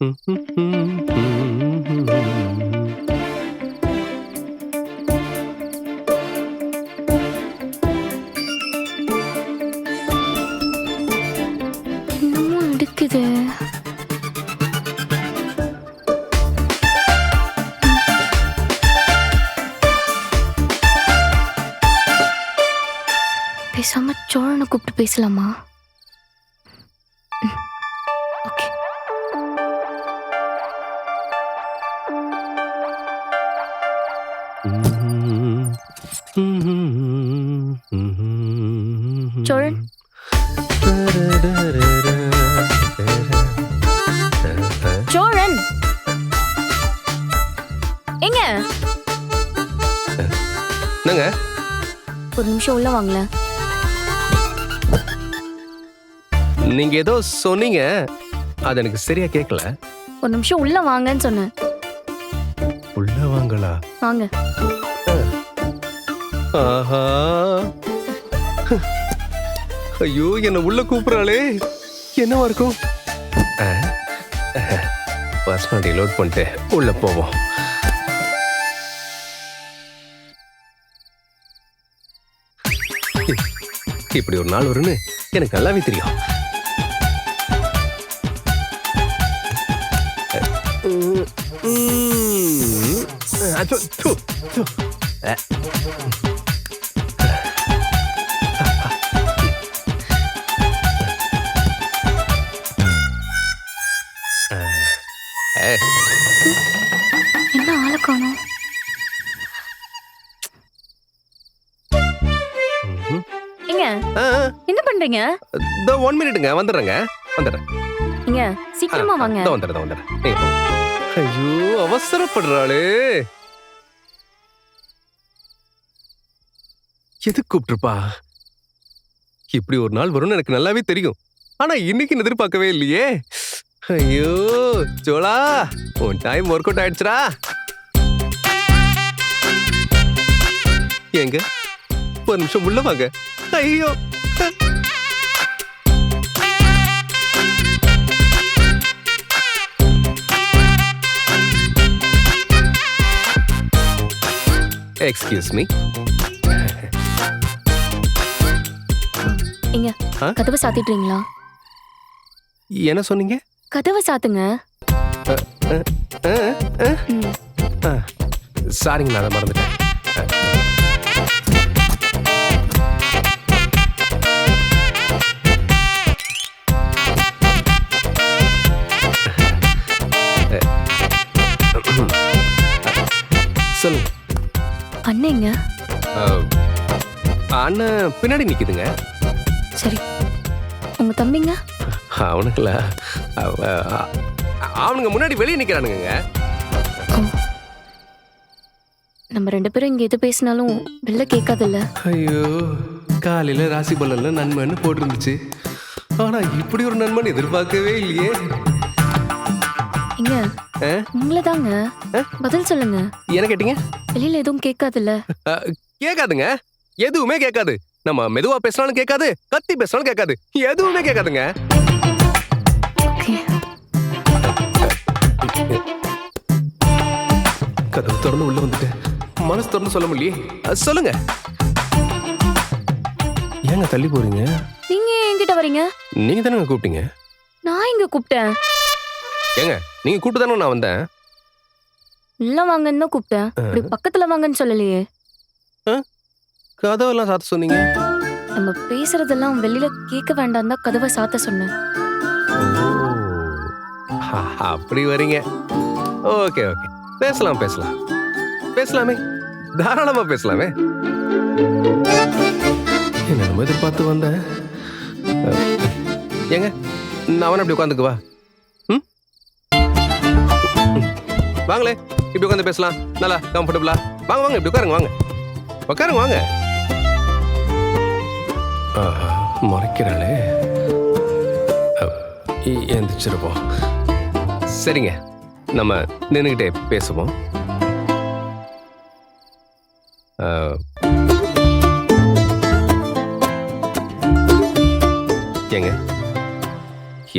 என்னமோ பேசாம சோழனை கூப்பிட்டு பேசலாமா? சோழன் சோழன் எங்க? என்னங்க? ஒரு நிமிஷம் உள்ள வாங்கல நீங்க ஏதோ சொன்னீங்க. அது எனக்கு சரியா கேட்கல ஒரு நிமிஷம் உள்ள வாங்கன்னு சொன்னேன். உள்ள வாங்களா? வாங்க. ஆஹா. ஐயோ என்ன உள்ள கூப்பிடுறாளே. என்னவா இருக்கும்? பர்சனாலிட்டி லோட் பண்ணிட்டு உள்ள போவோம். இப்படி ஒரு நாள் வரும்னு எனக்கு நல்லாவே தெரியும். அச்சோ, ஆ. என்ன பண்றீங்க? இதோ ஒன் மினிட்டுங்க வந்துடுறேங்க. வந்துடுறேன். இங்க சீக்கிரமா வாங்க. இதோ நீங்க போங்க. ஐயோ அவசரப்படுறாளே. எதுக்கு கூப்பிட்டுருப்பா? இப்படி ஒரு நாள் வரும்னு எனக்கு நல்லாவே தெரியும். ஆனா இன்னைக்கு எதிர்பார்க்கவே இல்லையே. ஐயோ ஜோலா உன் டைம் ஒர்க் அவுட் ஆயிடுச்சுடா. எங்க ஒரு நிமிஷம் உள்ள வாங்க. ஐயோ. எக்ஸ்கியூஸ் மீ இங்க ஆ? கதவை சாத்திடுறீங்களா என்ன சொன்னீங்க? கதவை சாத்துங்க. சாரிங்க நான் அதை மறந்துட்டேன். சொல்லுங்க. அண்ணேங்க. அண்ணன் பின்னாடி நிக்குதுங்க. சரி. உங்க தம்பிங்க? அவனுங்களா? அவனுங்க முன்னாடி வெளியே நிக்கிறானுங்க. நம்ம ரெண்டு பேரும் இங்க எது பேசினாலும் வெளில கேட்காதுல்ல? ஐயோ காலையில ராசி பலன்ல நன்மைன்னு போட்டிருந்துச்சு. ஆனா இப்படி ஒரு நன்மன் எதிர்பார்க்கவே இல்லையே. இங்க? உங்களை தாங்க? பதில் சொல்லுங்க. என்ன கேட்டீங்க? வெளியில எதுவும் கேட்காதுல்ல. கேட்காதுங்க. எதுவுமே கேட்காது. நம்ம மெதுவா பேசினாலும் கேட்காது கத்தி பேசினாலும் கேட்காது. எதுவுமே கேட்காதுங்க. கதவு திறந்து உள்ள வந்துட்டு மனசு திறந்து சொல்ல முடியலையே. அ, சொல்லுங்க. ஏங்க தள்ளி போறீங்க? நீங்க என்கிட்ட வரீங்க? நீங்க தானே கூப்பிட்டீங்க? நான் இங்க கூப்பிட்டேன்? ஏங்க நீங்க கூப்பிட்டு தானே நான் வந்தேன்? உள்ள வாங்கன்னு தான் கூப்பிட்டேன். இப்படி பக்கத்துல வாங்கன்னு சொல்லலையே. கதவெல்லாம் சாத்த சொன்னீங்க? நம்ம பேசுறதெல்லாம் வெளியில கேட்க வேண்டாம் தான் கதவை சாத்த சொன்னேன். அப்படி வரீங்க. Okay okay. பேசலாம் பேசலாம். பேசலாமே. தாராளமா பேசலாமே. என்ன எதிர்பார்த்து வந்தேன். ஏங்க நான் அவனை அப்படி உட்காந்துக்குவா வாங்களே இப்படி உட்காந்து பேசலாம். நல்லா கம்ஃபர்டபுளா வாங்க வாங்க இப்படி உட்காருங்க வாங்க. உட்காருங்க வாங்க. ஆஹா, முறைக்கிறாளே எந்திரிச்சிருப்போம் சரிங்க நம்ம நின்றுக்கிட்டே பேசுவோம். ஏங்க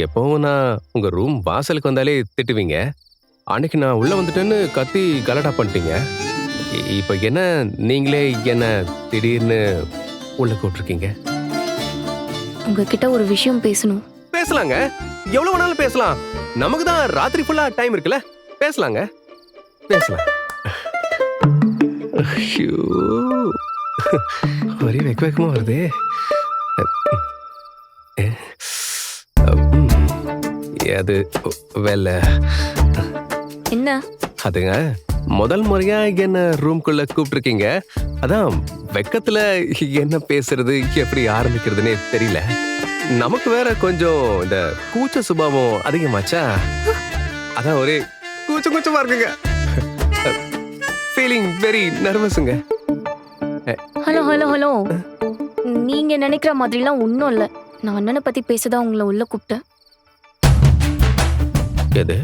எப்பவும் நான் உங்க ரூம் வாசலுக்கு வந்தாலே திட்டுவீங்க. அன்னைக்கு நான் உள்ள வந்துட்டேன்னு கத்தி கலடா பண்ணிட்டீங்க. இப்ப என்ன நீங்களே என்ன திடீர்னு உள்ள கூப்பிட்டுருக்கீங்க? உங்ககிட்ட ஒரு விஷயம் பேசணும். பேசலாங்க. எவ்வளவு வேணாலும் பேசலாம். நமக்கு தான் ராத்திரி ஃபுல்லா டைம் இருக்குல்ல. பேசலாங்க. பேசலாம். ஒரே வெக்க வெக்கமா வருதே. அது வேலை என்ன? அதுங்க முதல் முறையா என்ன ரூம்குள்ள கூப்பிட்டுருக்கீங்க அதான் வெக்கத்துல என்ன பேசுறது எப்படி ஆரம்பிக்கிறதுனே தெரியல. நமக்கு வேற கொஞ்சம் இந்த கூச்ச சுபாவம் அதிகமாச்சா? அதான் ஒரே கூச்ச கூச்சமா இருக்குங்க. ஃபீலிங் வெரி நர்வஸுங்க ஹலோ ஹலோ ஹலோ. நீங்க நினைக்கிற மாதிரிலாம் ஒன்றும் இல்லை. நான் அண்ணனை பத்தி பேசதான் உங்களை உள்ள கூப்பிட்டேன். எது?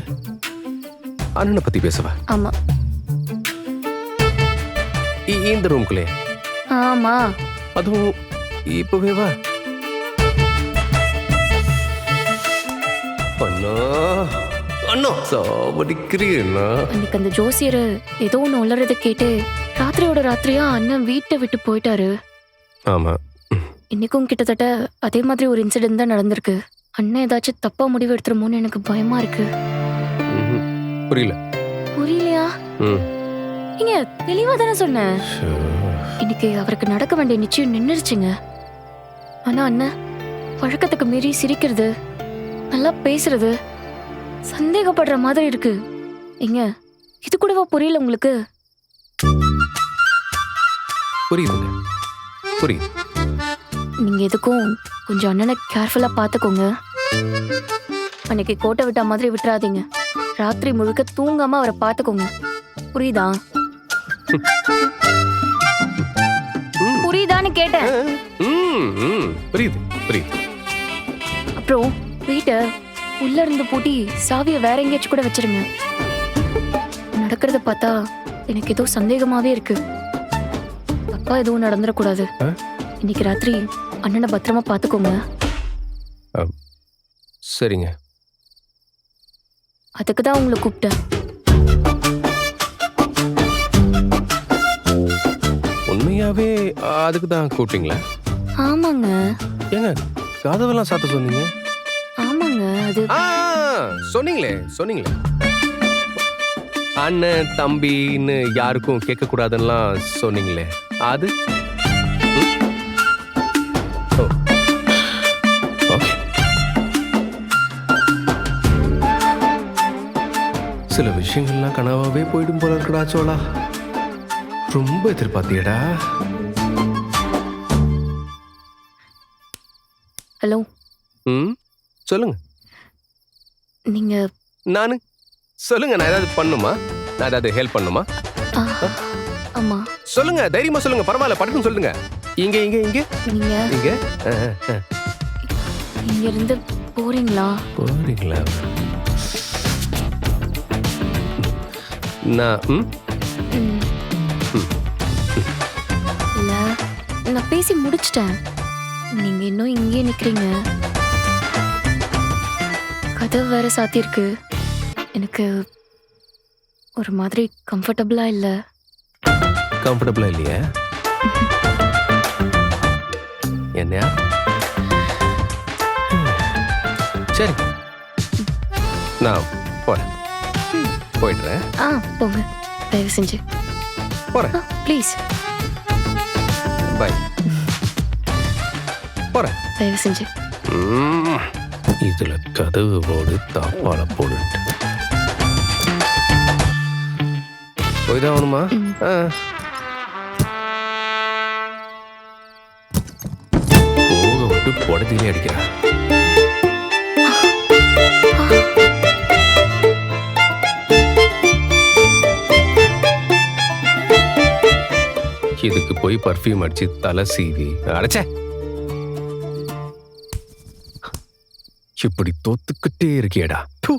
அண்ணனை பத்தி பேசவா? ஆமா. இந்த ரூம்குள்ளே ஆமா. அதுவும் இப்பவே வா. அண்ணா அண்ணா சாவடிக்கிறீன்னா அன்னைக்கு அந்த ஜோசியர் ஏதோ ஒன்று உளறதை கேட்டு ராத்திரியோட ராத்திரியா அண்ணன் வீட்டை விட்டு போயிட்டாரு. ஆமா. இன்னைக்கும் கிட்டத்தட்ட அதே மாதிரி ஒரு இன்சிடென்ட் தான் நடந்திருக்கு. அண்ணன் ஏதாச்சும் தப்பா முடிவு எடுத்துருமோன்னு எனக்கு பயமா இருக்கு. புரியல. புரியலையா. நீங்க தெளிவா தானே சொன்னேன். இன்னைக்கு அவருக்கு நடக்க வேண்டிய நிச்சயம் நின்னுருச்சுங்க. ஆனா அண்ணன் பழக்கத்துக்கு மீறி சிரிக்கிறது நல்லா பேசுறது சந்தேகப்படுற மாதிரி இருக்கு. ஏங்க இது கூடவா புரியல உங்களுக்கு? புரியுதுங்க புரியுது. நீங்க எதுக்கும் கொஞ்சம் அண்ணனை கேர்ஃபுல்லா பாத்துக்கோங்க அன்னைக்கு கோட்டை விட்ட மாதிரி விட்டுறாதீங்க. ராத்திரி முழுக்க தூங்காம அவரை பாத்துக்கோங்க புரியுதா. புரியுதான்னு கேட்டேன். புரியுது புரியுது. அப்புறம் வீட்டை உள்ள இருந்து பூட்டி சாவியை வேற எங்கேயாச்சும் கூட வச்சிருங்க. நடக்கிறத பார்த்தா எனக்கு ஏதோ சந்தேகமாவே இருக்கு. தப்பா எதுவும் நடந்துடக்கூடாது? இன்னைக்கு ராத்திரி அண்ணனை பத்திரமா பாத்துக்கோங்க சரிங்க. அதுக்கு தான் உங்களை கூப்பிட்டேன். உண்மையாவே அதுக்கு தான் கூப்பிட்டீங்களா? ஆமாங்க. ஏங்க கதவெல்லாம் சாத்த சொன்னீங்க? ஆமாங்க அது ஆ சொன்னீங்களே சொன்னீங்களே. அண்ணன் தம்பின்னு யாருக்கும் கேட்க கூடாதுன்னெலாம் சொன்னீங்களே. அது? சில விஷயங்கள்லாம் கனவாவே போயிடும் போல இருக்குடா சோளா ரொம்ப எதிர்பார்த்தியடா. ஹலோ. ம் சொல்லுங்க. நீங்க நானு? சொல்லுங்க நான் ஏதாவது பண்ணுமா? நான் ஏதாவது ஹெல்ப் பண்ணுமா? ஆமா. சொல்லுங்க தைரியமா சொல்லுங்க பரவாயில்ல பட்டுன்னு சொல்லுங்க. இங்க இங்க இங்க. நீங்க இங்க. இங்க இருந்து போறீங்களா? போறீங்களா? நான் ம். இல்ல நான் பேசி முடிச்சிட்டேன். நீங்க இன்னும் இங்கேயே நிக்கிறீங்க. கதவு வேற சாத்தியிருக்கு. எனக்கு ஒரு மாதிரி கம்ஃபர்டபுளா இல்ல. கம்ஃபர்டபுளா இல்லையா? என்னையா? சரி. நான் போயிடுறேன். ஆ போங்க. தயவு செஞ்சு போறேன் ப்ளீஸ். பாய் போறேன். தயவு செஞ்சு இதுல கதவு போடு தாப்பால போடு போய்தான் ஆகணுமா? ம். ஆ. போக விட்டு புடத்திலே அடிக்கிறேன் இதுக்கு போய் பர்ஃப்யூம் அடிச்சு தலை சீவி அடைச்சே இப்படி தோத்துக்கிட்டே இருக்கேடா ப்பு.